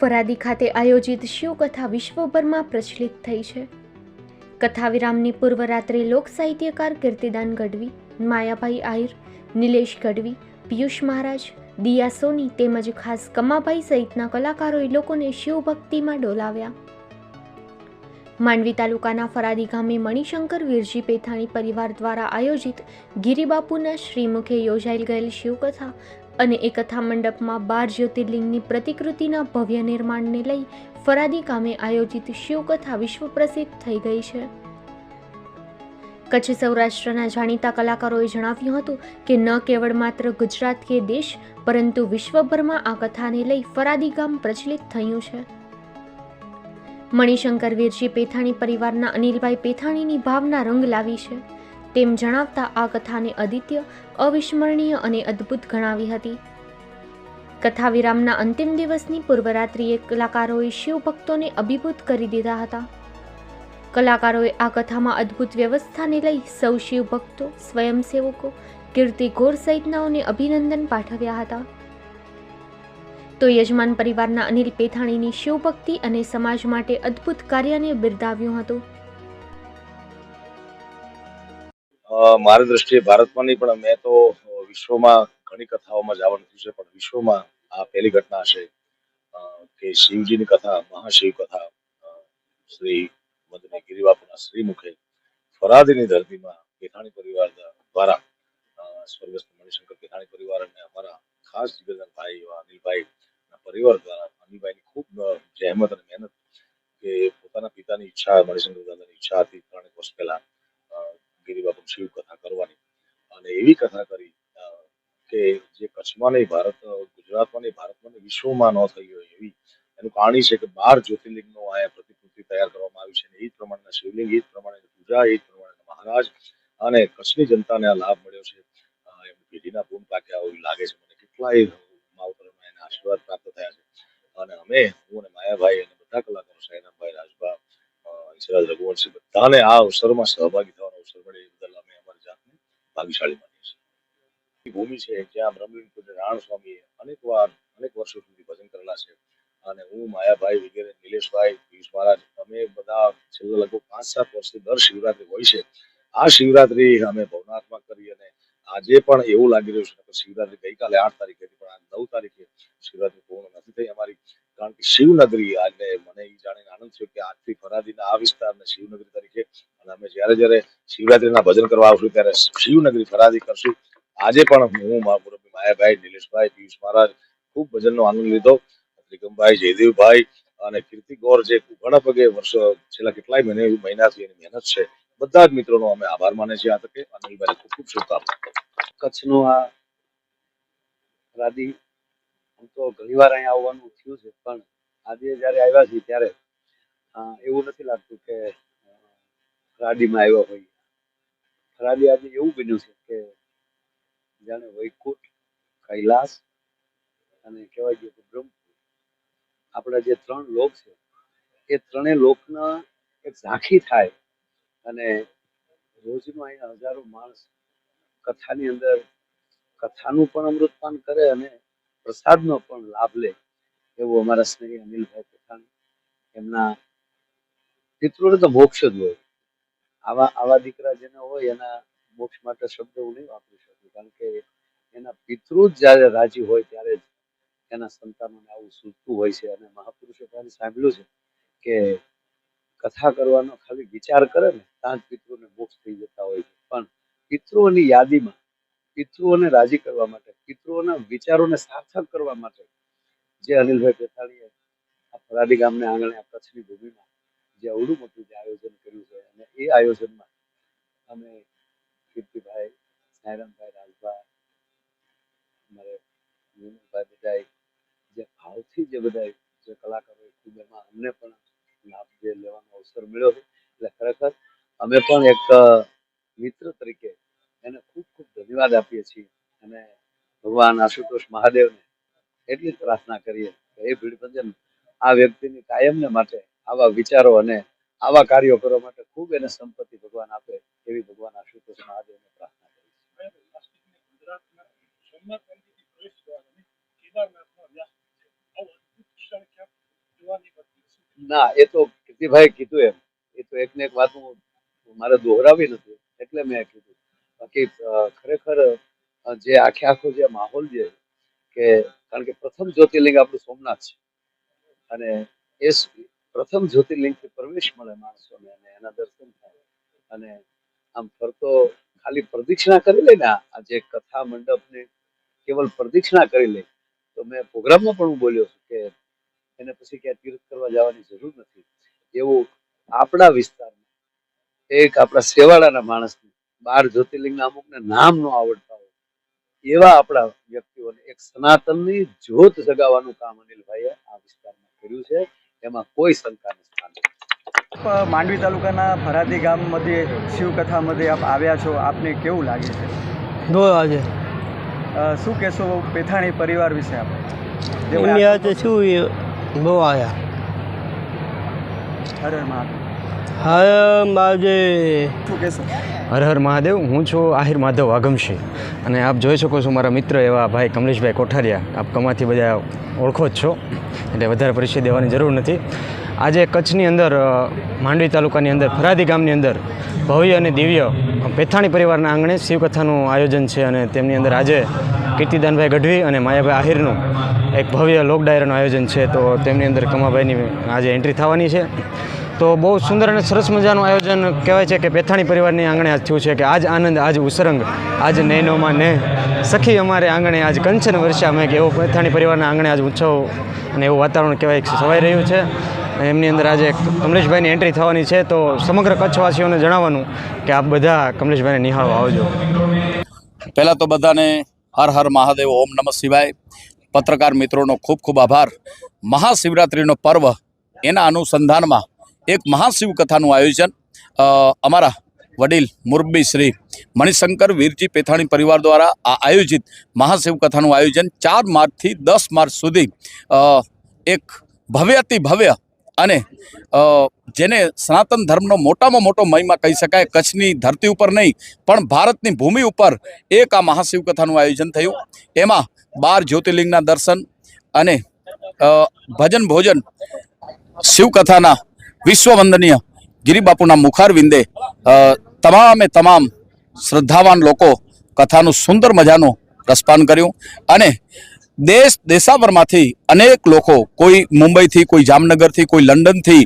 ફરાદી ખાતે આયોજિત શિવકથા વિશ્વભરમાં પ્રચલિત થઈ છે. કથા વિરામની પૂર્વ રાત્રે લોક સાહિત્યકાર કીર્તિદાન ગઢવી, માયાભાઈ આહિર, નિલેશ ગઢવી, પિયુષ મહારાજ, દિયા સોની તેમજ ખાસ કમાભાઈ સહિતના કલાકારોએ લોકોને શિવભક્તિમાં ડોલાવ્યા. માંડવી તાલુકાના ફરાદી ગામે મણિશંકર વીરજી પેથાણી પરિવાર દ્વારા આયોજિત ગિરિબાપુના શ્રીમુખે યોજાઈ ગયેલ શિવકથા અને એ કથા મંડપમાં બાર જ્યોતિર્લિંગની પ્રતિકૃતિના ભવ્ય નિર્માણને લઈ ફરાદી ગામે આયોજિત શિવકથા વિશ્વ પ્રસિદ્ધ થઈ ગઈ છે. કચ્છ સૌરાષ્ટ્રના જાણીતા કલાકારોએ જણાવ્યું હતું કે ન કેવળ માત્ર ગુજરાત કે દેશ, પરંતુ વિશ્વભરમાં આ કથાને લઈ ફરાદી ગામ પ્રચલિત થયું છે. મણિશંકર, વીરજી પેથાણી પરિવારના અનિલભાઈ પેથાણીની ભાવના રંગ લાવી છે. તેમ જણાવતા આ કથાને અદિત્ય અવિસ્મરણીય અને અદ્ભુત ગણાવી હતી. કથા વિરામના અંતિમ દિવસની પૂર્વરાત્રિએ કલાકારોએ શિવભક્તોને અભિભૂત કરી દીધા હતા. કલાકારોએ આ કથામાં અદ્ભુત વ્યવસ્થાને લઈ સૌ શિવભક્તો સ્વયંસેવકો, કીર્તિ ઘોર સહિતનાઓને અભિનંદન પાઠવ્યા હતા. તો યજમાન પરિવારના અનિલ પેથાણીની શિવભક્તિ અને સમાજ માટે અદ્ભુત કાર્યને બિરદાવ્યું હતું. મારી દ્રષ્ટિએ ભારતમાં નહીં પણ મેં તો વિશ્વમાં ઘણી કથાઓમાં જવાનું થયું છે, પણ વિશ્વમાં આ પહેલી ઘટના છે કે શિવજીની કથા, મહાશિવ કથા શ્રી મદને ગિરિબાપુના શ્રીમુખે ફરાદીની ધરતીમાં પેથાણી પરિવાર દ્વારા સ્વર્ગસ્થ મણિશંકર પેથાણી પરિવાર અને અમારા ખાસ ભાઈ એવા અનિલભાઈ પરિવાર દ્વારા અનિલભાઈની ખૂબ જહેમત અને મહેનત કે પોતાના પિતાની ઈચ્છા, મણિશંકર દાદાની ઈચ્છા હતી, ત્રણેક વર્ષ પહેલા. અ, બાપુ શિવ કથા કરવાની. અને એવી કથા કરી કે જે કચ્છમાં નહીં ભારત ગુજરાતમાં નહીં ભારતમાં નહીં વિશ્વમાં ન થઈ હોય એવી. એનું કહાણી છે કે બાર જ્યોતિર્લિંગનો અહીંયા પ્રતિકૃતિ તૈયાર કરવામાં આવી છે અને એ જ પ્રમાણેના શિવલિંગ એ જ પ્રમાણે પૂજા એ જ પ્રમાણે મહારાજ અને કચ્છની જનતાને આ લાભ મળ્યો છે. એમની પેઢીના પૂર્ણ પાક્યા એવું લાગે છે. મને કેટલાય માવતરોના એના આશીર્વાદ પ્રાપ્ત થયા છે. અને અમે હું અને માયાભાઈ અને બધા કલાકારો સાયરામભાઈ રાજભા હંસરાજ રઘુવંશી બધાને આ અવસરમાં સહભાગી થવાનો અવસર મળે એ બદલ અમે અમારી જાતને ભાગ્યશાળી માનીએ છીએ. ભૂમિ છે જ્યાં બ્રહ્મલીન પૂજ્ય સ્વામીએ અનેક વાર, અનેક વર્ષો સુધી ભજન કરેલા છે. અને હું, માયાભાઈ વગેરે, નિલેશભાઈ, પિયુષ મહારાજ, અમે બધા છેલ્લા લગભગ પાંચ સાત વર્ષથી દર શિવરાત્રી હોય છે. આ શિવરાત્રી અમે ભવનાથમાં કરી અને આજે પણ એવું લાગી રહ્યું છે કે શિવરાત્રી ગઈકાલે આઠ તારીખે હતી, પણ આ નવ તારીખે શિવરાત્રી પૂર્ણ નથી થઈ અમારી. કારણ કે શિવનગરી આજે આનંદ થયો કે આજથી ફરાદીના આ વિસ્તારને શિવનગરી તરીકે અને અમે જ્યારે જ્યારે શિવરાત્રીના ભજન કરવા આવશું ત્યારે શિવનગરી ફરાદી કરશું. આજે પણ હું મારા મુરબ્બી માયાભાઈ, નિલેશભાઈ, પિયુષ મહારાજ ખૂબ ભજનનો આનંદ લીધો. ત્રિકમભાઈ જયદેવભાઈ અને કીર્તિ ગોર જે ઘણા પગે વર્ષો, છેલ્લા કેટલાય મહિને, મહિનાથી એની મહેનત છે. બધા જ મિત્રોનો અમે આભાર માને છીએ આ તકે. અનિલભાઈ ખૂબ ખૂબ શુભકામના. કચ્છનો આ ફરાદી આમ તો ઘણી વાર અહીંયા આવવાનું થયું છે, પણ આજે જ્યારે આવ્યા છીએ ત્યારે એવું નથી લાગતું કે ફરાડીમાં રાડીમાં આવ્યા હોય. ફરાડી આજે એવું બન્યું છે કે, જાણે વૈકુંઠ, કૈલાસ અને કહેવાય ગયું કે બ્રહ્મપુર. આપણા જે ત્રણ લોક છે, એ ત્રણેય લોકના એક ઝાંખી થાય અને રોજનો અહીંયા હજારો માણસ કથાની અંદર કથાનું પણ અમૃતપાન કરે અને પ્રસાદનો પણ લાભ લે, એવું અમારા સ્નેહી અનિલભાઈ પોતાની એમના પિતૃને તો મોક્ષ જ હોય. આવા આવા દીકરા જેના હોય, એના મોક્ષ માટે શબ્દ હું નહીં વાપરી શકું, કારણ કે એના પિતૃ જ જ્યારે રાજી હોય ત્યારે જ એના સંતાનોને આવું સૂચતું હોય છે. અને મહાપુરુષે ત્યારે સાંભળ્યું છે કે કથા કરવાનો ખાલી વિચાર કરે ને, ત્યાં જ પિતૃને મોક્ષ થઈ જતા હોય છે. પણ પિતૃઓની યાદીમાં, પિતૃઓને રાજી કરવા માટે, પિતૃઓના વિચારોને સાર્થક કરવા માટે, જે અનિલભાઈ પેથાણીએ આ ફરાડી ગામને આંગણે આ કચ્છની ભૂમિમાં જે અવડું મોટું જે આયોજન કર્યું છે અને એ આયોજનમાં અમે કીર્તિભાઈ સાયરામભાઈ રાજભા અમારે જે ભાવથી જે બધા જે કલાકારો ખૂબ એમાં અમને પણ લાભ જે લેવાનો અવસર મળ્યો છે. એટલે ખરેખર અમે પણ એક મિત્ર તરીકે એને ખૂબ ખૂબ ધન્યવાદ આપીએ છીએ અને ભગવાન આશુતોષ મહાદેવને એટલી પ્રાર્થના કરીએ કે એ ભીડભંજન આ વ્યક્તિની કાયમને માટે આવા વિચારો અને આવા કાર્યો કરવા માટે ખૂબ એને સંપત્તિ ભગવાન આપે એવી ભગવાન આશુતોષ મહાદેવને પ્રાર્થના ક્યાંક ના, એ તો કીર્તિભાઈ કીધું એમ. એ તો એક ને એક વાત હું મારે દોહરાવી નથી, એટલે મેં કીધું. બાકી ખરેખર જે આખે આખો જે માહોલ જે કે, કારણ કે પ્રથમ જ્યોતિર્લિંગ આપણું સોમનાથ છે. અને એ પ્રથમ જ્યોતિર્લિંગથી પ્રવેશ મળે માણસોને અને એના દર્શન થાય. અને આમ ફરતો ખાલી પ્રદક્ષિણા કરી લે ને આજે કથા મંડપની કેવલ પ્રદક્ષિણા કરી લે, તો મેં પ્રોગ્રામમાં પણ હું બોલ્યો છું કે એને પછી ક્યાં તીર્થ કરવા જવાની જરૂર નથી. એવું આપણા વિસ્તારમાં એક આપણા સેવાડાના માણસને બાર જ્યોતિર્લિંગના અમુકને નામ ન આવડતા હોય, એવા આપણા વ્યક્તિઓને એક સનાતનની જ્યોત જગાવવાનું કામ અનિલભાઈએ આ વિસ્તારમાં કર્યું છે. એમાં કોઈ શંકા નથી. માંડવી તાલુકાના ભરાતી ગામ મધ્યે શિવકથા મધ્ય આપ આવ્યા છો. આપને કેવું લાગે છે? દો આજે. શું કહેશો પેથાણી પરિવાર વિશે આપ? શું બહુ આવ્યા હરે હર હર મહાદેવ હર હર મહાદેવ હું છું આહિર માધવ આગમશી. અને આપ જોઈ શકો છો મારા મિત્ર એવા ભાઈ કમલેશભાઈ કોઠારિયા. આપ કમાથી બધા ઓળખો જ છો. એટલે વધારે પરિચય દેવાની જરૂર નથી. આજે કચ્છની અંદર માંડવી તાલુકાની અંદર ફરાદી ગામની અંદર ભવ્ય અને દિવ્ય પેથાણી પરિવારના આંગણે શિવકથાનું આયોજન છે અને તેમની અંદર આજે કીર્તિદાનભાઈ ગઢવી અને માયાભાઈ આહિરનું એક ભવ્ય લોક ડાયરાનું આયોજન છે. તો તેમની અંદર કમાભાઈની આજે એન્ટ્રી થવાની છે. તો બહુ સુંદર અને સરસ મજાનું આયોજન કહેવાય છે કે પેથાણી પરિવારની આંગણે આજ થયું છે કે આજ આનંદ, આજ ઉસરંગ, આજ નૈનોમાં ને સખી અમારે આંગણે, આજ કંચન વર્ષા અમે કે એવો પેથાણી પરિવારના આંગણે આજ ઉત્સવ અને એવું વાતાવરણ કહેવાય સવાઈ રહ્યું છે. એમની અંદર આજે કમલેશભાઈની એન્ટ્રી થવાની છે તો સમગ્ર કચ્છવાસીઓને જણાવવાનું કે આપ બધા કમલેશભાઈને નિહાળવા આવજો. પહેલાં તો બધાને હર હર મહાદેવ, ઓમ નમઃ શિવાય. પત્રકાર મિત્રોનો ખૂબ ખૂબ આભાર. મહાશિવરાત્રિનો પર્વ એના અનુસંધાનમાં એક મહાશિવ કથાનું આયોજન અમારા વડીલ મુરબ્બી શ્રી મણિશંકર વીરજી પેથાણી પરિવાર દ્વારા આ આયોજિત મહાશિવકથાનું આયોજન ચાર માર્ચથી દસ માર્ચ સુધી એક ભવ્યથી ભવ્ય અને જેને સનાતન ધર્મનો મોટામાં મોટો મહિમા કહી શકાય, કચ્છની ધરતી ઉપર નહીં, પણ ભારતની ભૂમિ ઉપર એક આ મહાશિવકથાનું આયોજન થયું. એમાં બાર જ્યોતિર્લિંગના દર્શન અને ભજન ભોજન શિવકથાના વિશ્વવંદનીય ગિરિબાપુના મુખારવિંદે વિંદે તમામે તમામ શ્રદ્ધાવાન લોકો કથાનું સુંદર મજાનું રસપાન કર્યું અને દેશ દેશાવરમાંથી અનેક લોકો, કોઈ મુંબઈથી, કોઈ જામનગરથી, કોઈ લંડનથી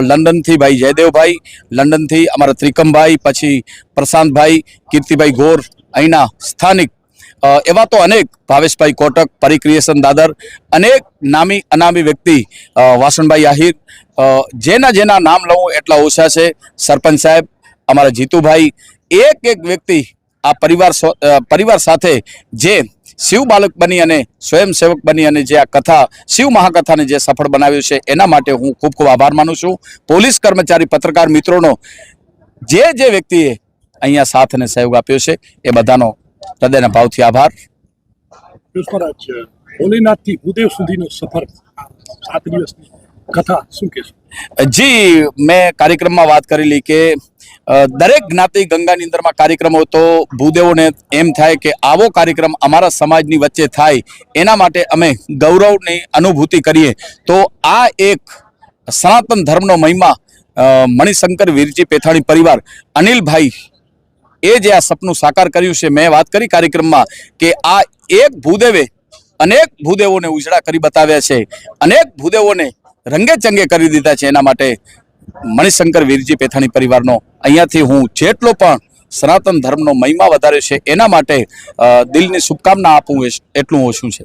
લંડનથી ભાઈ જયદેવભાઈ, લંડનથી અમારા ત્રિકમભાઈ, પછી પ્રશાંતભાઈ, કીર્તિભાઈ ગોર અહીંના સ્થાનિક એવા તો અનેક ભાવેશભાઈ કોટક પરિક્રિએશન દાદર, અનેક નામી અનામી વ્યક્તિ વાસણભાઈ આહિર જેના જેના નામ લઉં એટલા ઓછા છે. સરપંચ સાહેબ, અમારા જીતુભાઈ, એક એક વ્યક્તિ આ પરિવાર પરિવાર સાથે જે શિવ બાલક બની અને સ્વયંસેવક બની અને જે આ કથા, શિવ મહાકથાને જે સફળ બનાવ્યું છે, એના માટે હું ખૂબ ખૂબ આભાર માનું છું. પોલીસ કર્મચારી પત્રકાર મિત્રોનો જે જે વ્યક્તિએ અહીંયા સાથ અને સહયોગ આપ્યો છે, એ બધાનો હૃદયના ભાવથી આભાર. ભોલેનાથથી ભૂદેવ સુધીનો સફર સાત દિવસની કથા શું કહેશો? જી મેં કાર્યક્રમમાં વાત કરેલી કે દરેક જ્ઞાતિ ગંગાની અંદરમાં કાર્યક્રમ તો ભૂદેવોને એમ થાય કે આવો કાર્યક્રમ અમારા સમાજની વચ્ચે થાય એના માટે અમે ગૌરવની અનુભૂતિ કરીએ. તો આ એક સનાતન ધર્મનો મહિમા મણિશંકર વીરજી પેથાણી પરિવાર અનિલભાઈ એ જે આ સપનું સાકાર કર્યું છે, મેં વાત કરી કાર્યક્રમમાં કે આ એક ભૂદેવે અનેક ભૂદેવોને ઉજળા કરી બતાવ્યા છે. અનેક ભૂદેવોને રંગે ચંગે કરી દીધા છે. એના માટે મણિશંકર વીરજી પેથાણી પરિવારનો અહીંયાથી હું જેટલો પણ સનાતન ધર્મનો મહિમા વધાર્યો છે, એના માટે દિલની શુભકામના આપું એટલું ઓછું છે.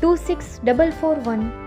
26441